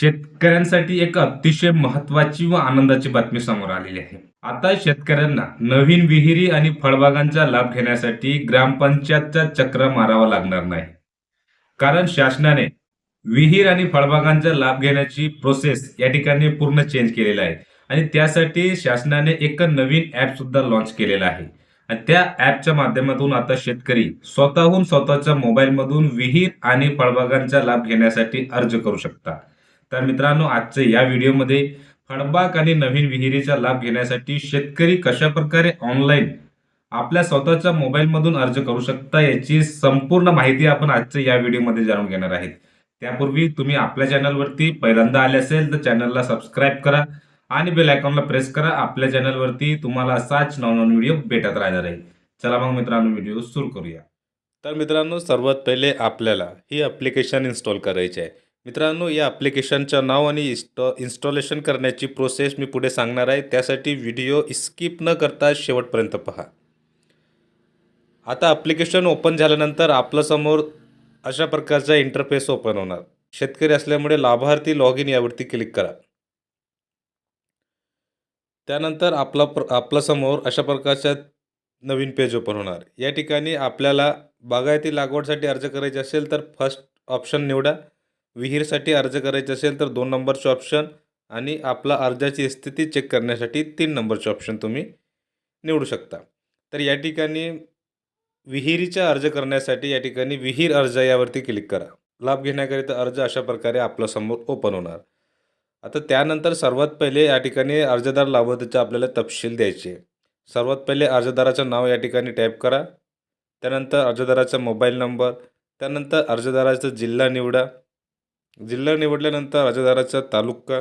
शेतकऱ्यांसाठी एक अतिशय महत्वाची व आनंदाची बातमी समोर आलेली आहे. आता शेतकऱ्यांना नवीन विहिरी आणि फळबागांचा लाभ घेण्यासाठी ग्रामपंचायतचा चक्र मारावा लागणार नाही. कारण शासनाने विहीर आणि फळबागांचा लाभ घेण्याची प्रोसेस या ठिकाणी पूर्ण चेंज केलेला आहे आणि त्यासाठी शासनाने एक नवीन ॲप सुद्धा लॉन्च केलेला आहे. आणि त्या ॲपच्या माध्यमातून आता शेतकरी स्वतःहून स्वतःच्या मोबाईलमधून विहीर आणि फळबागांचा लाभ घेण्यासाठी अर्ज करू शकता. तर मित्रांनो आजच्या या व्हिडिओमध्ये फळबाग आणि नवीन विहिरीचा लाभ घेण्यासाठी शेतकरी कशा प्रकारे ऑनलाईन आपल्या स्वतःच्या मोबाईलमधून अर्ज करू शकता याची संपूर्ण माहिती आपण आजच्या या व्हिडिओमध्ये जाणून घेणार आहेत. त्यापूर्वी तुम्ही आपल्या चॅनलवरती पहिल्यांदा आले असेल तर चॅनलला सबस्क्राईब करा आणि बेल आयकॉनला प्रेस करा. आपल्या चॅनलवरती तुम्हाला असाच नवनवीन व्हिडिओ भेटत राहणार आहे. चला मग मित्रांनो व्हिडिओ सुरू करूया. तर मित्रांनो सर्वात पहिले आपल्याला ही ॲप्लिकेशन इन्स्टॉल करायची आहे. मित्रांनो या ॲप्लिकेशनचं नाव आणि इन्स्टॉ इन्स्टॉलेशन करण्याची प्रोसेस मी पुढे सांगणार आहे. त्यासाठी व्हिडिओ स्किप न करता शेवटपर्यंत पहा. आता ॲप्लिकेशन ओपन झाल्यानंतर आपल्यासमोर अशा प्रकारचा इंटरफेस ओपन होणार. शेतकरी असल्यामुळे लाभार्थी लॉग इन यावरती क्लिक करा. त्यानंतर आपला प्र आपल्यासमोर अशा प्रकारचा नवीन पेज ओपन होणार. या ठिकाणी आपल्याला बागायती लागवडसाठी अर्ज करायचे असेल तर फर्स्ट ऑप्शन निवडा. विहीरसाठी अर्ज करायचे असेल तर दोन नंबरचे ऑप्शन आणि आपला अर्जाची स्थिती चेक करण्यासाठी तीन नंबरचे ऑप्शन तुम्ही निवडू शकता. तर या ठिकाणी विहिरीचा अर्ज करण्यासाठी या ठिकाणी विहीर अर्ज यावरती क्लिक करा. लाभ घेण्याकरिता अर्ज अशा प्रकारे आपल्यासमोर ओपन होणार. आता त्यानंतर सर्वात पहिले या ठिकाणी अर्जदार लाभार्थीचा आपल्याला तपशील द्यायचे सर्वात पहिले अर्जदाराचं नाव या ठिकाणी टाईप करा. त्यानंतर अर्जदाराचा मोबाईल नंबर, त्यानंतर अर्जदाराचा जिल्हा निवडा. जिल्हा निवडल्यानंतर अर्जदाराचा तालुका,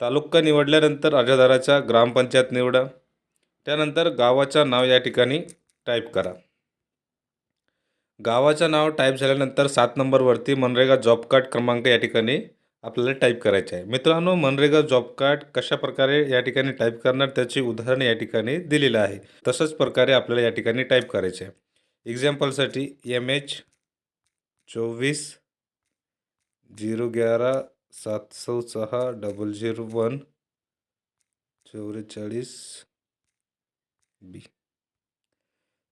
तालुका निवडल्यानंतर अर्जदाराचा ग्रामपंचायत निवडा. त्यानंतर गावाचं नाव या ठिकाणी टाईप करा. गावाचं नाव टाईप झाल्यानंतर सात नंबरवरती मनरेगा जॉब कार्ड क्रमांक या ठिकाणी आपल्याला टाईप करायचा आहे. मित्रांनो मनरेगा जॉब कार्ड कशाप्रकारे या ठिकाणी टाईप करणार त्याची उदाहरण या ठिकाणी दिलेलं आहे. तशाच प्रकारे आपल्याला या ठिकाणी टाईप करायचे आहे. एक्झाम्पलसाठी एम एच चोवीस 24 011 706 001 44 बी.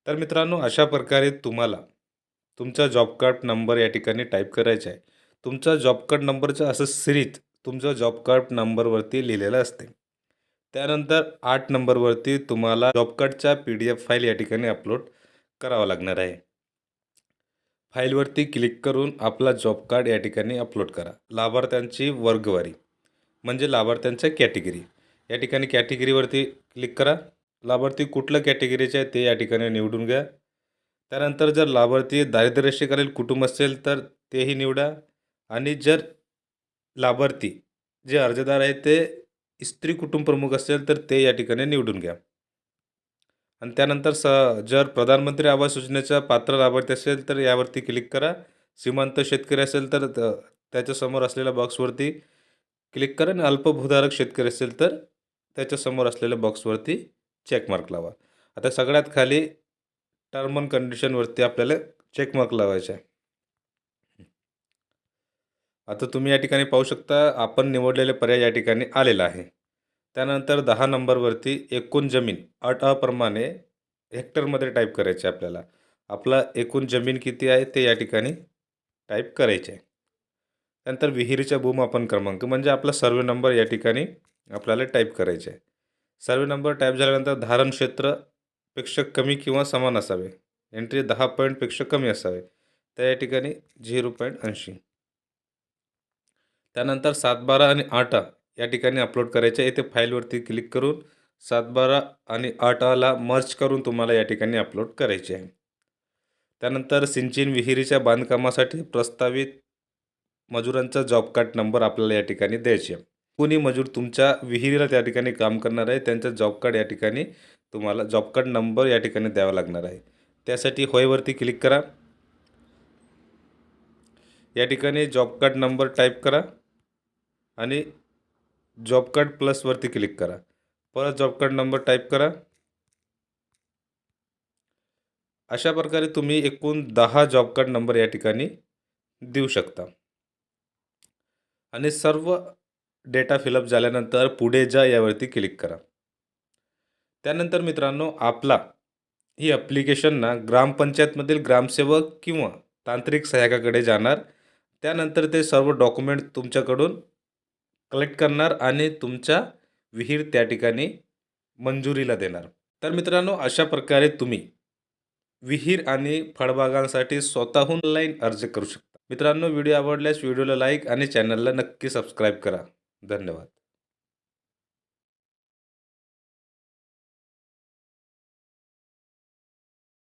तर मित्रांनो अशा प्रकारे तुम्हाला तुमचा जॉब कार्ड नंबर या ठिकाणी टाईप करायचा आहे. तुमचा जॉब कार्ड नंबरचं असं सिरीज तुमच्या जॉब कार्ड नंबरवरती लिहिलेलं असते. त्यानंतर आठ नंबरवरती तुम्हाला जॉब कार्डचा पी-डी-एफ फाईल या ठिकाणी अपलोड करावा लागणार आहे. फाईलवरती क्लिक करून आपला जॉब कार्ड या ठिकाणी अपलोड करा. लाभार्थ्यांची वर्गवारी म्हणजे लाभार्थ्यांच्या कॅटेगरी या ठिकाणी कॅटेगरीवरती क्लिक करा. लाभार्थी कुठल्या कॅटेगरीचे आहे ते या ठिकाणी निवडून घ्या. त्यानंतर जर लाभार्थी दारिद्र्यरेषेखालील कुटुंब असेल तर तेही निवडा आणि जर लाभार्थी जे अर्जदार आहे ते स्त्री कुटुंब प्रमुख असेल तर ते या ठिकाणी निवडून घ्या. आणि त्यानंतर स जर प्रधानमंत्री आवास योजनेचा पात्र लाभार्थी असेल तर यावरती क्लिक करा. श्रीमंत शेतकरी असेल तर त त्याच्यासमोर असलेल्या बॉक्सवरती क्लिक करा आणि अल्पभूधारक शेतकरी असेल तर त्याच्यासमोर असलेल्या बॉक्सवरती चेकमार्क लावा. आता सगळ्यात खाली टर्म अँड कंडिशनवरती आपल्याला चेकमार्क लावायचा आहे. आता तुम्ही या ठिकाणी पाहू शकता आपण निवडलेले पर्याय या ठिकाणी आलेला आहे. त्यानंतर दहा नंबरवरती एकूण जमीन अट अप्रमाणे हेक्टरमध्ये टाईप करायचे आहे आपल्याला. आपला एकूण जमीन किती आहे ते या ठिकाणी टाईप करायचे आहे. त्यानंतर विहिरीच्या भूमापन क्रमांक म्हणजे आपला सर्वे नंबर या ठिकाणी आपल्याला टाईप करायचे आहे. सर्व्हे नंबर टाईप झाल्यानंतर धारण क्षेत्रपेक्षा कमी किंवा समान असावे. एंट्री दहा पॉईंटपेक्षा कमी असावे. तर या ठिकाणी 0.80 त्यानंतर 7-12 आणि आठ या ठिकाणी अपलोड करायचे आहे. ते फाईलवरती क्लिक करून 7-12 आणि 8 मर्च करून तुम्हाला या ठिकाणी अपलोड करायचे आहे. त्यानंतर सिंचन विहिरीच्या बांधकामासाठी प्रस्तावित मजुरांचा जॉब कार्ड नंबर आपल्याला या ठिकाणी द्यायचे आहे. कोणी मजूर तुमच्या विहिरीला त्या ठिकाणी काम करणार आहे त्यांचा जॉब कार्ड या ठिकाणी तुम्हाला जॉब कार्ड नंबर या ठिकाणी द्यावा लागणार आहे. त्यासाठी होयवरती क्लिक करा. या ठिकाणी जॉब कार्ड नंबर टाईप करा आणि जॉब कार्ड प्लसवरती क्लिक करा. परत जॉब कार्ड नंबर टाईप करा. अशा प्रकारे तुम्ही एकूण दहा जॉब कार्ड नंबर या ठिकाणी देऊ शकता. आणि सर्व डेटा फिलअप झाल्यानंतर पुढे जा यावरती क्लिक करा त्यानंतर मित्रांनो आपला ही ॲप्लिकेशनना ग्रामपंचायतमधील ग्रामसेवक किंवा तांत्रिक सहाय्यकाकडे जाणार त्यानंतर ते सर्व डॉक्युमेंट तुमच्याकडून कलेक्ट करणार आणि तुमच्या विहीर त्या ठिकाणी मंजुरीला देणार. तर मित्रांनो अशा प्रकारे तुम्ही विहीर आणि फळबागांसाठी स्वतःहून ऑनलाईन अर्ज करू शकता. मित्रांनो व्हिडिओ आवडल्यास व्हिडिओला लाईक आणि चॅनलला नक्की सबस्क्राईब करा. धन्यवाद.